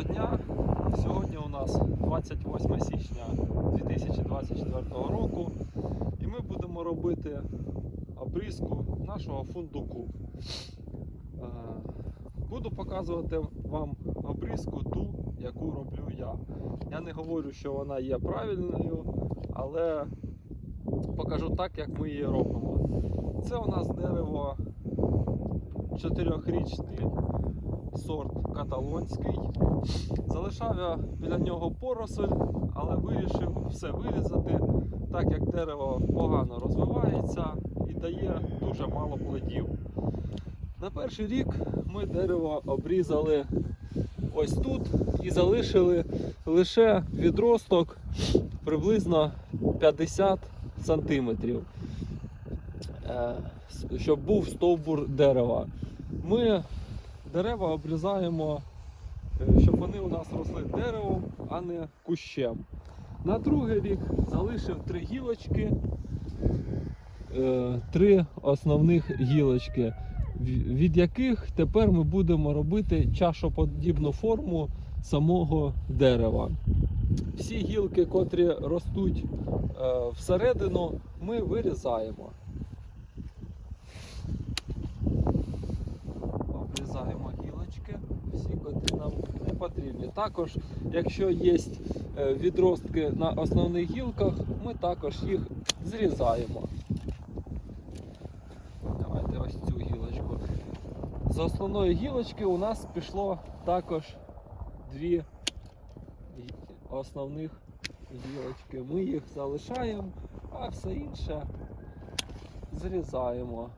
Доброго дня! Сьогодні у нас 28 січня 2024 року і ми будемо робити обрізку нашого фундуку. Е, Буду показувати вам обрізку ту, яку роблю я. Я не говорю, що вона є правильною, але покажу так, як ми її робимо. Це у нас дерево чотирьохрічний сорт каталонський. Залишав я біля нього поросль, але вирішив все вирізати, так як дерево погано розвивається і дає дуже мало плодів. На перший рік ми дерево обрізали ось тут і залишили лише відросток приблизно 50 сантиметрів, е, щоб був стовбур дерева. Ми дерева обрізаємо, е, щоб вони у нас росли деревом, а не кущем. На другий рік залишив три гілочки, е, три основних гілочки, від яких тепер ми будемо робити чашоподібну форму самого дерева. Всі гілки, котрі ростуть е, всередину, ми вирізаємо. Обрізаємо гілочки, всі, котрі нам не потрібні. Також, якщо є е, відростки на основних гілках, ми також їх зрізаємо. Давайте ось цю гілочку. З основної гілочки у нас пішло також дві основних гілочки. Ми їх залишаємо, а все інше зрізаємо.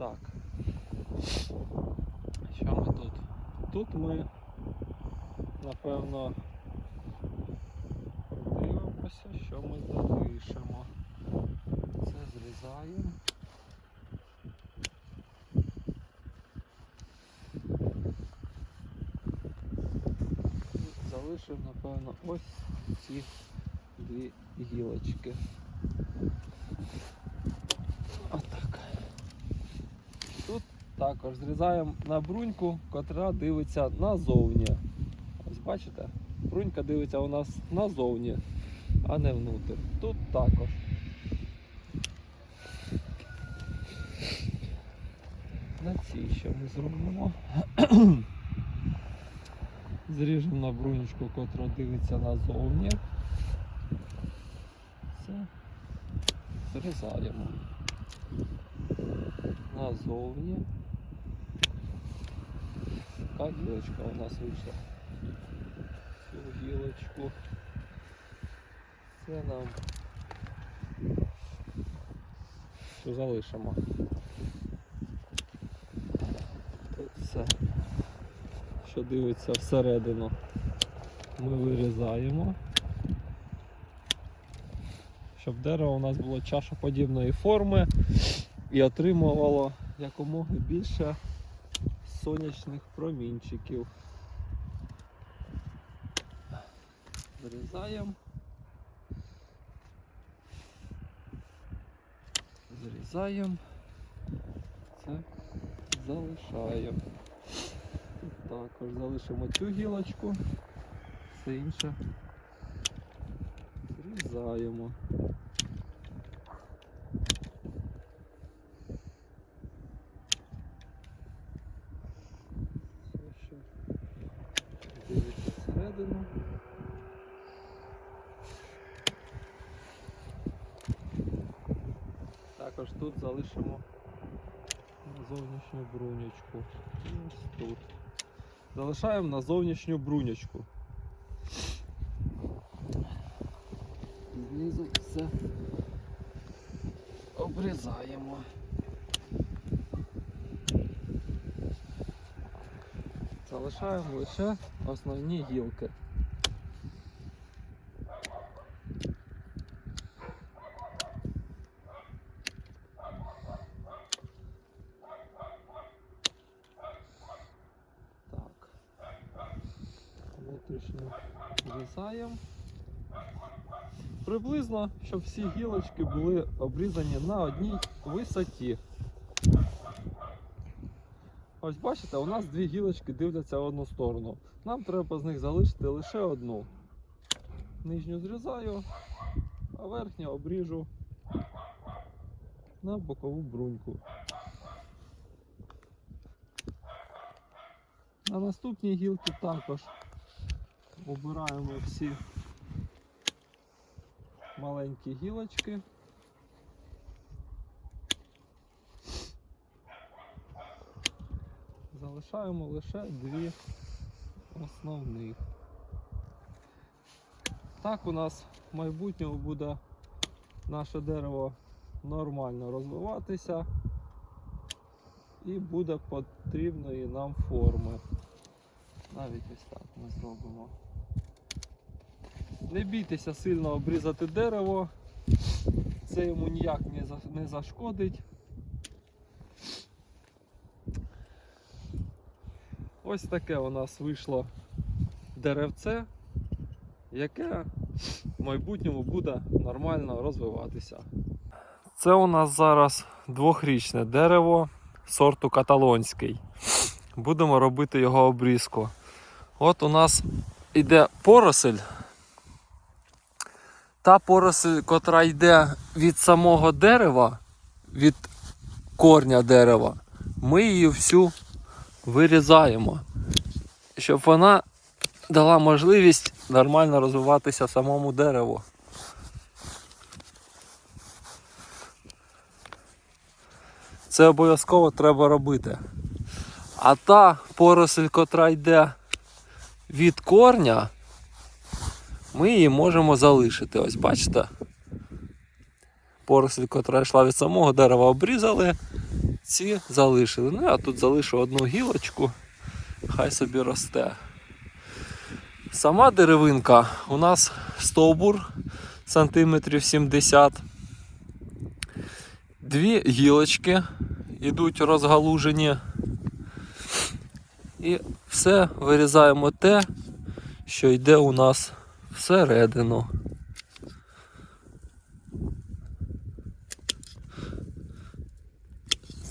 Так. Що ми тут? Тут ми, напевно, подивимося, що ми залишимо. Це зрізаємо. Залишимо, напевно, ось ці дві гілочки. Отак. Тут також зрізаємо на бруньку, котра дивиться назовні. Ось бачите? Брунька дивиться у нас назовні, а не внутрь. Тут також. На цій що ми зробимо. Зріжемо на брунечку, котра дивиться назовні. Це зрізаємо назовні. Така гілочка у нас вийшла. Цю гілочку. Це нам що залишимо. Тут все, що дивиться всередину, ми вирізаємо. Щоб дерево у нас було чашоподібної форми і отримувало якомога більше сонячних промінчиків. Зрізаємо. Зрізаємо. Це залишаємо. Тут також залишимо цю гілочку, все інше зрізаємо. Дивиться всередину. Також тут залишимо зовнішню брунючку. І Ось тут. Залишаємо на зовнішню брунючку. Знизу все обрізаємо. Залишаємо лише основні гілки. Зрізаємо. Приблизно, щоб всі гілочки були обрізані на одній висоті. Ось бачите, у нас дві гілочки дивляться в одну сторону. Нам треба з них залишити лише одну. Нижню зрізаю, а верхню обріжу на бокову бруньку. На наступній гілці також обираємо всі маленькі гілочки. Залишаємо лише дві основних. Так у нас в майбутньому буде наше дерево нормально розвиватися і буде потрібної нам форми. Навіть ось так ми зробимо. Не бійтеся сильно обрізати дерево, це йому ніяк не, за- не зашкодить. Ось таке у нас вийшло деревце, яке в майбутньому буде нормально розвиватися. Це у нас зараз двохрічне дерево сорту каталонський. Будемо робити його обрізку. От у нас іде поросель. Та поросль, котра йде від самого дерева, від корня дерева, ми її всю вирізаємо, щоб вона дала можливість нормально розвиватися самому дереву. Це обов'язково треба робити. А та поросль, котра йде від корня, ми її можемо залишити. Ось бачите? Поросль, котра йшла від самого дерева, обрізали, ці залишили. Ну, я тут залишу одну гілочку, хай собі росте. Сама деревинка у нас стовбур сантиметрів 70. Дві гілочки йдуть розгалужені. І все вирізаємо те, що йде у нас всередину.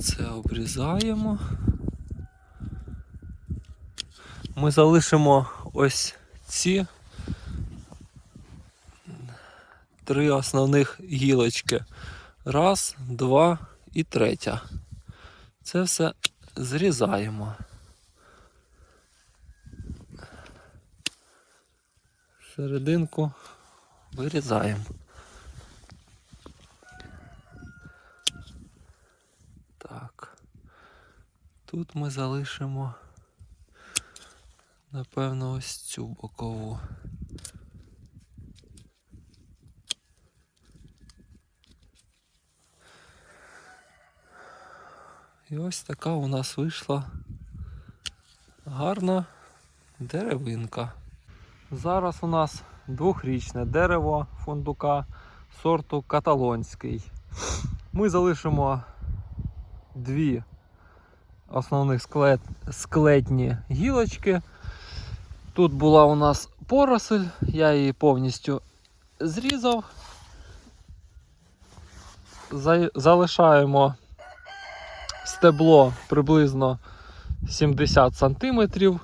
Це обрізаємо. Ми залишимо ось ці три основних гілочки. Раз, два і третя. Це все зрізаємо. Серединку вирізаємо. Так. Тут ми залишимо, напевно, ось цю бокову. І ось така у нас вийшла гарна деревинка. Зараз у нас двохрічне дерево фундука сорту каталонський. Ми залишимо дві основних склет, склетні гілочки. Тут була у нас поросль, я її повністю зрізав. Залишаємо стебло приблизно 70 сантиметрів,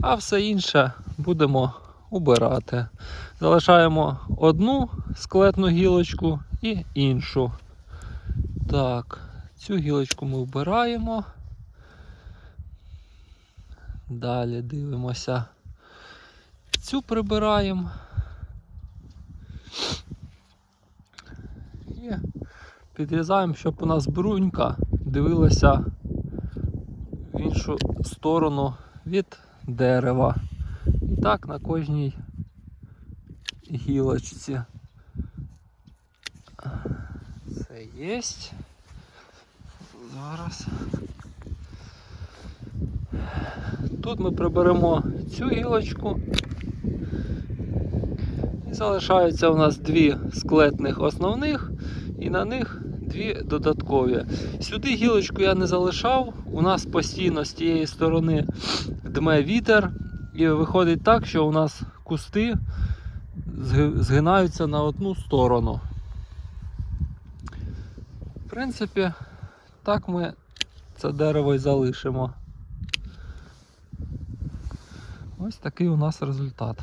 а все інше будемо убирати. Залишаємо одну склетну гілочку і іншу. Так, цю гілочку ми вбираємо. Далі дивимося. Цю прибираємо. І підрізаємо, щоб у нас брунька дивилася в іншу сторону від дерева. Так на кожній гілочці. Це є. Зараз. Тут ми приберемо цю гілочку. І залишаються у нас дві склетних основних, і на них дві додаткові. Сюди гілочку я не залишав. У нас постійно з тієї сторони дме вітер. І виходить так, що у нас кусти згинаються на одну сторону. В принципі, так ми це дерево і залишимо. Ось такий у нас результат.